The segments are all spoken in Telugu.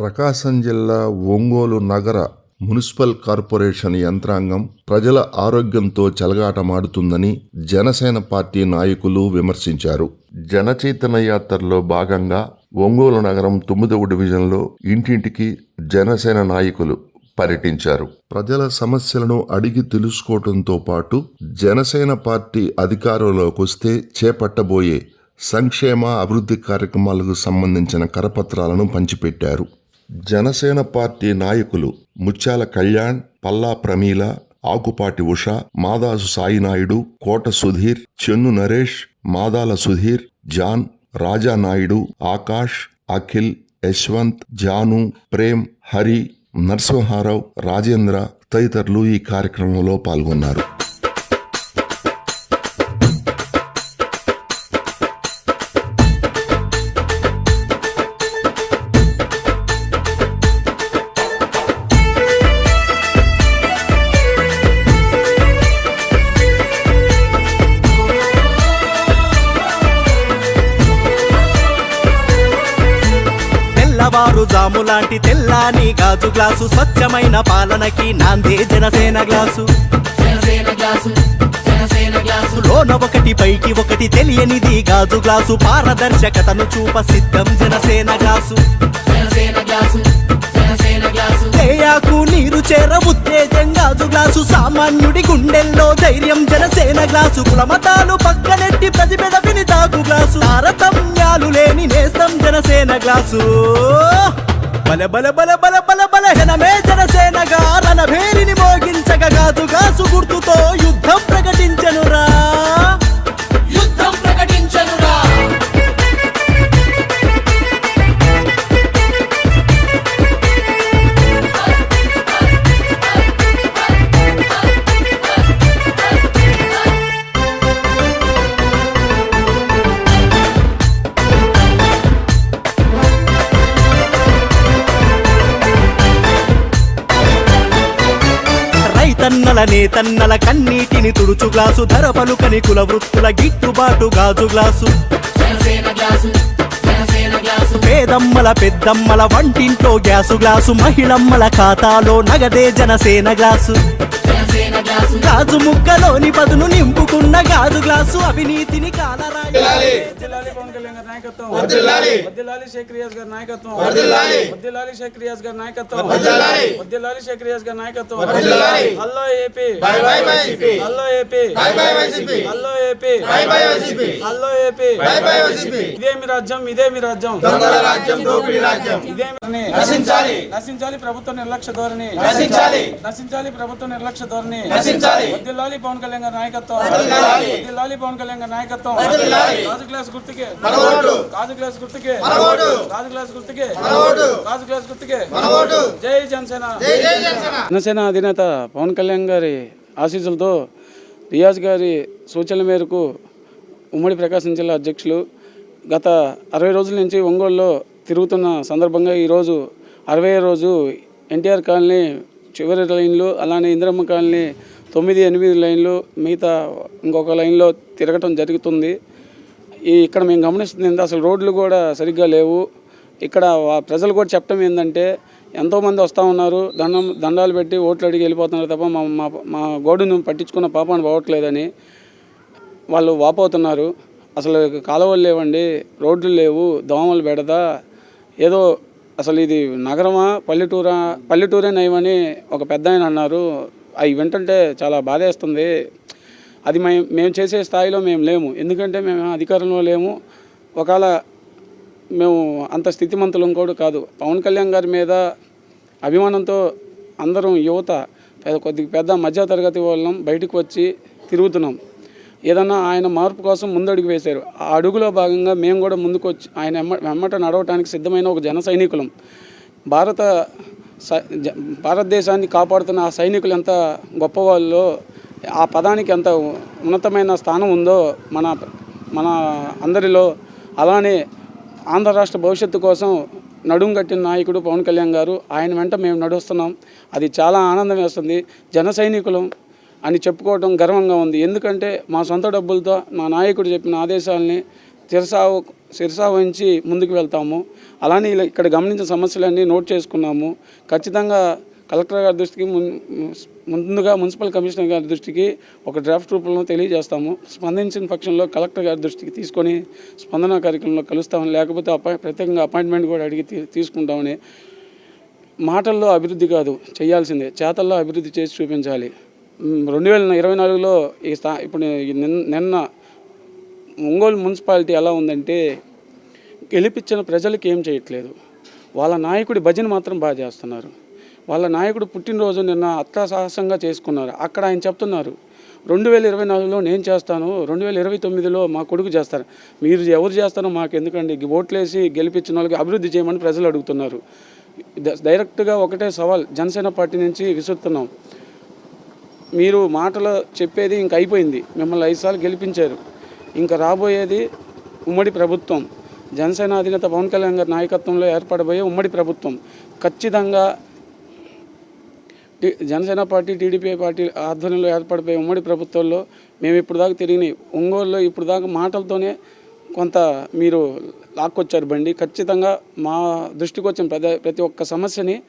ప్రకాశం జిల్లా ఒంగోలు నగర మున్సిపల్ కార్పొరేషన్ యంత్రాంగం ప్రజల ఆరోగ్యంతో చెలగాటమాడుతుందని జనసేన పార్టీ నాయకులు విమర్శించారు. జనచైతన్య యాత్రలో భాగంగా ఒంగోలు నగరం తొమ్మిదవ డివిజన్లో ఇంటింటికి జనసేన నాయకులు పర్యటించారు. ప్రజల సమస్యలను అడిగి తెలుసుకోవడంతో పాటు జనసేన పార్టీ అధికారంలోకి వస్తే చేపట్టబోయే సంక్షేమ అభివృద్ధి కార్యక్రమాలకు సంబంధించిన కరపత్రాలను పంచిపెట్టారు. జనసేన పార్టీ నాయకులు ముత్యాల కళ్యాణ్ పల్లా ప్రమీల ఆకుపాటి ఉష మాదాసు సాయినాయుడు కోట సుధీర్ చెన్ను నరేష్ మాదాల సుధీర్ జాన్ రాజానాయుడు ఆకాష్ అఖిల్ యశ్వంత్ జాను ప్రేమ్ హరి నరసింహారావు రాజేంద్ర తదితరులు ఈ కార్యక్రమంలో పాల్గొన్నారు. తెల్లవారు జాము లాంటి తెల్లాని గాజు గ్లాసు స్వచ్ఛమైన పాలనకి నాందే జనసేన గ్లాసు. లోన ఒకటి పైకి ఒకటి తెలియనిది గాజు గ్లాసు. పారదర్శకతను చూప సిద్ధం జనసేన గ్లాసు. తేయాకు నీరు చేర ఉత్తేజం గాజు గ్లాసు. సామాన్యుడి గుండెల్లో ధైర్యం జనసేన గ్లాసు. కులమతాలు పక్కనెట్టి ప్రతిపెద తాగు గ్లాసు. తారతమ్యాలు లేని నేస్తం జనసేన గ్లాసు. బల బల బల బల బల బల హెనమే జనసేనగా. రణభేరిని మోగించగ గాజు గాసు గుర్తు రైతన్నల నేతన్నల కన్నీటిని తుడుచు గ్లాసు ధర పలుకని కుల వృత్తుల గిట్టుబాటు గాజు గ్లాసు. జనసేన గ్లాసు గ్లాసు పేదమ్మల పెద్దమ్మల వంటింట్లో గ్యాసు గ్లాసు మహిళమ్మల ఖాతాలో నగదే జనసేన గ్లాసు జనసేన గ్లాసు. గాజు ముక్కలోని పదును నింపుకున్న గాజు గ్లాసు. అవినీతిని కాలరాయి. నాయకత్వం. వర్ధిల్లాలి వర్ధిల్లాలి షేక్ రియాజ్ గారి నాయకత్వం. వర్ధిల్లాలి వర్ధిల్లాలి షేక్ రియాజ్ గారి నాయకత్వం. వర్ధిల్లాలి వర్ధిల్లాలి షేక్ రియాజ్ గారి నాయకత్వం. వర్ధిల్లాలి hello AP. Bye bye YCP. Hello AP. Bye bye YCP. Hello AP. Bye bye YCP. Hello AP. Bye bye YCP. ఇదే మీ రాజ్యం ఇదే మీ రాజ్యం. దొంగల రాజ్యం దోపిడీ రాజ్యం. ఇదే మీ నశించాలి. నశించాలి ప్రభుత్వ నిర్లక్ష్య ధోరణి. నశించాలి. నశించాలి ప్రభుత్వ నిర్లక్ష్య ధోరణి. వర్ధిల్లాలి పవన్ కళ్యాణ్ గారి నాయకత్వం. వర్ధిల్లాలి పవన్ కళ్యాణ్ గారి నాయకత్వం. రాజు క్లాస్ గుర్తుకే. రాజు క్లాస్ గుర్తుకే. రాజు క్లాస్ గుర్తుకే. రాజు క్లాస్ గుర్తుకే. జై జనసేన. జనసేన అధినేత పవన్ కళ్యాణ్ గారి ఆశీస్సులతో రియాజ్ గారి సూచనల మేరకు ఉమ్మడి ప్రకాశం జిల్లా అధ్యక్షులు గత అరవై రోజుల నుంచి ఒంగోలులో తిరుగుతున్న సందర్భంగా ఈరోజు అరవై రోజు ఎన్టీఆర్ కాలనీ చివరి లైన్లు అలానే ఇందిరమ్మ కాలనీ తొమ్మిది ఎనిమిది లైన్లు మిగతా ఇంకొక లైన్లో తిరగటం జరుగుతుంది. ఈ ఇక్కడ మేము గమనిస్తుంది ఏంటంటే అసలు రోడ్లు కూడా సరిగ్గా లేవు. ఇక్కడ ప్రజలు కూడా చెప్పడం ఏంటంటే ఎంతోమంది వస్తూ ఉన్నారు దండం దండాలు పెట్టి ఓట్లు అడిగి వెళ్ళిపోతున్నారు తప్ప మా మా మా గోడును పట్టించుకున్న పాపాన్ని పోవట్లేదని వాళ్ళు వాపోతున్నారు. అసలు కాలువలు లేవండి రోడ్లు లేవు దోమలు పెడదా ఏదో అసలు ఇది నగరమా పల్లెటూరా? పల్లెటూరే నయమని ఒక పెద్ద ఆయన అన్నారు అవి వింటుంటే చాలా బాధేస్తుంది. అది మేము మేము చేసే స్థాయిలో మేము లేము. ఎందుకంటే మేము అధికారంలో లేము. ఒకవేళ మేము అంత స్థితిమంతులం కూడా కాదు. పవన్ కళ్యాణ్ గారి మీద అభిమానంతో అందరం యువత కొద్దిగా పెద్ద మధ్యతరగతి వాళ్ళం బయటకు వచ్చి తిరుగుతున్నాం. ఏదన్నా ఆయన మార్పు కోసం ముందడుగు వేశారు. ఆ అడుగులో భాగంగా మేము కూడా ముందుకు వచ్చి ఆయన వెమ్మ వెమ్మట నడవటానికి సిద్ధమైన ఒక జన సైనికులం. భారత సై- జ- భారతదేశాన్ని కాపాడుతున్న ఆ సైనికులు ఎంత గొప్పవాళ్ళో ఆ పదానికి ఎంత ఉన్నతమైన స్థానం ఉందో మన మన అందరిలో అలానే ఆంధ్ర రాష్ట్ర భవిష్యత్తు కోసం నడుం కట్టిన నాయకుడు పవన్ కళ్యాణ్ గారు ఆయన వెంట మేము నడుస్తున్నాం. అది చాలా ఆనందం వేస్తుంది. జన సైనికులం అని చెప్పుకోవడం గర్వంగా ఉంది. ఎందుకంటే మా సొంత డబ్బులతో మా నాయకుడు చెప్పిన ఆదేశాలని శిరసావు శిరసా వహించి ముందుకు వెళ్తాము. అలానే ఇక్కడ గమనించిన సమస్యలన్నీ నోట్ చేసుకున్నాము. ఖచ్చితంగా కలెక్టర్ గారి దృష్టికి ముందుగా మున్సిపల్ కమిషనర్ గారి దృష్టికి ఒక డ్రాఫ్ట్ రూపంలో తెలియజేస్తాము. స్పందించిన పక్షంలో కలెక్టర్ గారి దృష్టికి తీసుకొని స్పందన కార్యక్రమంలో కలుస్తామని లేకపోతే ప్రత్యేకంగా అపాయింట్మెంట్ కూడా అడిగి తీసుకుంటామని మాటల్లో అభివృద్ధి కాదు చేయాల్సిందే. చేతల్లో అభివృద్ధి చేసి చూపించాలి. రెండు వేల ఇరవై నాలుగులో ఈ స్థా ఇప్పుడు నిన్న ఒంగోలు మున్సిపాలిటీ ఎలా ఉందంటే గెలిపించిన ప్రజలకి ఏం చేయట్లేదు. వాళ్ళ నాయకుడి భజన మాత్రం బాగా చేస్తున్నారు. వాళ్ళ నాయకుడు పుట్టినరోజు నిన్న అత్తసాహసంగా చేసుకున్నారు. అక్కడ ఆయన చెప్తున్నారు రెండు వేల ఇరవై నాలుగులో నేను చేస్తాను రెండు వేల ఇరవై తొమ్మిదిలో మా కొడుకు చేస్తారు. మీరు ఎవరు చేస్తారో మాకు ఎందుకండి ఓట్లేసి గెలిపించిన వాళ్ళకి అభివృద్ధి చేయమని ప్రజలు అడుగుతున్నారు. డైరెక్ట్గా ఒకటే సవాల్ జనసేన పార్టీ నుంచి విసురుతున్నాం. మీరు మాటలు చెప్పేది ఇంక అయిపోయింది. మిమ్మల్ని ఐదు సార్లు గెలిపించారు. ఇంకా రాబోయేది ఉమ్మడి ప్రభుత్వం. జనసేన అధినేత పవన్ కళ్యాణ్ గారి నాయకత్వంలో ఏర్పడబోయే ఉమ్మడి ప్రభుత్వం. ఖచ్చితంగా జనసేన పార్టీ టీడీపీ పార్టీ ఆధ్వర్యంలో ఏర్పడిపోయే ఉమ్మడి ప్రభుత్వంలో మేము ఇప్పుడు దాకా తిరిగినాయి. ఒంగోలులో ఇప్పుడు దాకా మాటలతోనే కొంత మీరు లాక్కొచ్చారు బండి. ఖచ్చితంగా మా దృష్టికి వచ్చిన ప్రతి ప్రతి ఒక్క సమస్యని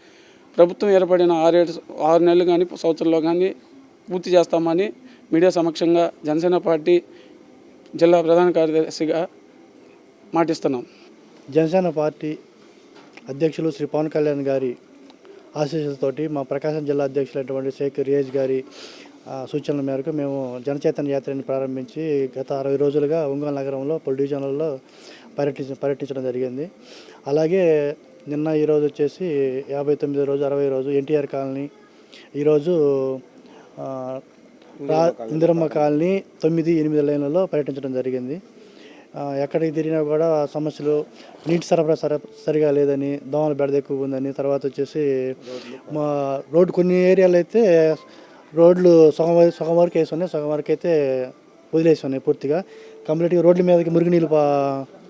ప్రభుత్వం ఏర్పడిన ఆరేడు ఆరు నెలలు కానీ సంవత్సరంలో కానీ పూర్తి చేస్తామని మీడియా సమక్షంగా జనసేన పార్టీ జిల్లా ప్రధాన కార్యదర్శిగా మాటిస్తున్నాం. జనసేన పార్టీ అధ్యక్షులు శ్రీ పవన్ కళ్యాణ్ గారి ఆశీస్సులతోటి మా ప్రకాశం జిల్లా అధ్యక్షులైనటువంటి షేక్ రియాజ్ గారి సూచనల మేరకు మేము జనచైతన్య యాత్రని ప్రారంభించి గత అరవై రోజులుగా ఒంగోలు నగరంలో పలు డివిజన్లలో పర్యటించ పర్యటించడం జరిగింది. అలాగే నిన్న ఈరోజు వచ్చేసి యాభై తొమ్మిది రోజు అరవై రోజు ఎన్టీఆర్ కాలనీ ఈరోజు ఇందిరమ్మ కాలనీ. తొమ్మిది ఎనిమిది లైన్లలో పర్యటించడం జరిగింది. ఎక్కడికి తిరిగినా కూడా సమస్యలు నీటి సరఫరా సర సరిగా లేదని దోమల బెడద ఎక్కువ ఉందని తర్వాత వచ్చేసి మా రోడ్డు కొన్ని ఏరియాలు అయితే రోడ్లు సగం సగం వరకు వేసి ఉన్నాయి సగం వరకు అయితే వదిలేసి ఉన్నాయి పూర్తిగా. కంప్లీట్గా రోడ్ల మీదకి మురుగునీళ్ళు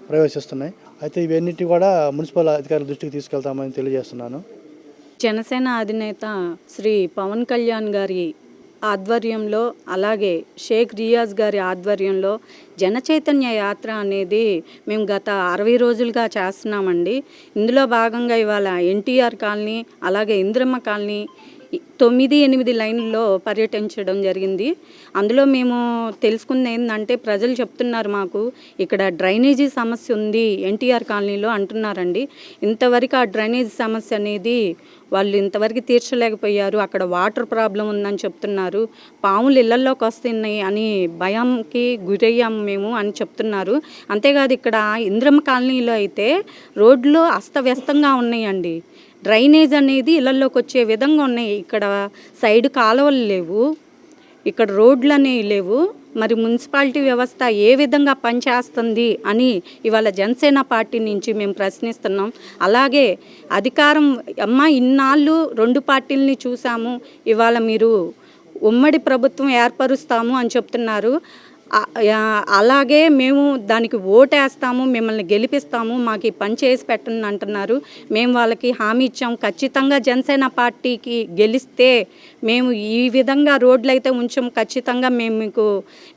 ప్రవేశిస్తున్నాయి. అయితే ఇవన్నిటి కూడా మున్సిపల్ అధికారుల దృష్టికి తీసుకెళ్తామని తెలియజేస్తున్నాను. జనసేన అధినేత శ్రీ పవన్ కళ్యాణ్ గారి ఆధ్వర్యంలో అలాగే షేక్ రియాజ్ గారి ఆధ్వర్యంలో జనచైతన్య యాత్ర అనేది మేము గత అరవై రోజులుగా చేస్తున్నామండి. ఇందులో భాగంగా ఇవాళ ఎన్టీఆర్ కాలనీ అలాగే ఇంద్రమ్మ కాలనీ తొమ్మిది ఎనిమిది లైన్లో పర్యటించడం జరిగింది. అందులో మేము తెలుసుకుంది ఏంటంటే ప్రజలు చెప్తున్నారు మాకు ఇక్కడ డ్రైనేజీ సమస్య ఉంది ఎన్టీఆర్ కాలనీలో అంటున్నారండి. ఇంతవరకు ఆ డ్రైనేజీ సమస్య అనేది వాళ్ళు ఇంతవరకు తీర్చలేకపోయారు అక్కడ వాటర్ ప్రాబ్లం ఉందని చెప్తున్నారు పాములు ఇళ్ళల్లోకి వస్తున్నాయి అని భయంకి గురయ్యాము మేము అని చెప్తున్నారు. అంతేకాదు ఇక్కడ ఇంద్రమ్మ కాలనీలో అయితే రోడ్లు అస్తవ్యస్తంగా ఉన్నాయండి. డ్రైనేజ్ అనేది ఇళ్ళలోకి వచ్చే విధంగా ఉన్నాయి. ఇక్కడ సైడ్ కాలువలు లేవు. ఇక్కడ రోడ్లు అనేవి లేవు. మరి మున్సిపాలిటీ వ్యవస్థ ఏ విధంగా పనిచేస్తుంది అని ఇవాళ జనసేన పార్టీ నుంచి మేము ప్రశ్నిస్తున్నాం. అలాగే అధికారం అమ్మ ఇన్నాళ్ళు రెండు పార్టీలని చూసాము. ఇవాళ మీరు ఉమ్మడి ప్రభుత్వం ఏర్పరుస్తాము అని చెప్తున్నారు. అలాగే మేము దానికి ఓటేస్తాము మిమ్మల్ని గెలిపిస్తాము మాకు ఈ పని చేసి పెట్టండి అంటున్నారు. మేము వాళ్ళకి హామీ ఇచ్చాం. ఖచ్చితంగా జనసేన పార్టీకి గెలిస్తే మేము ఈ విధంగా రోడ్లు అయితే ఉంచాం. ఖచ్చితంగా మేము మీకు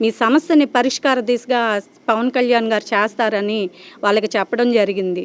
మీ సమస్యని పరిష్కార దిశగా పవన్ కళ్యాణ్ గారు చేస్తారని వాళ్ళకి చెప్పడం జరిగింది.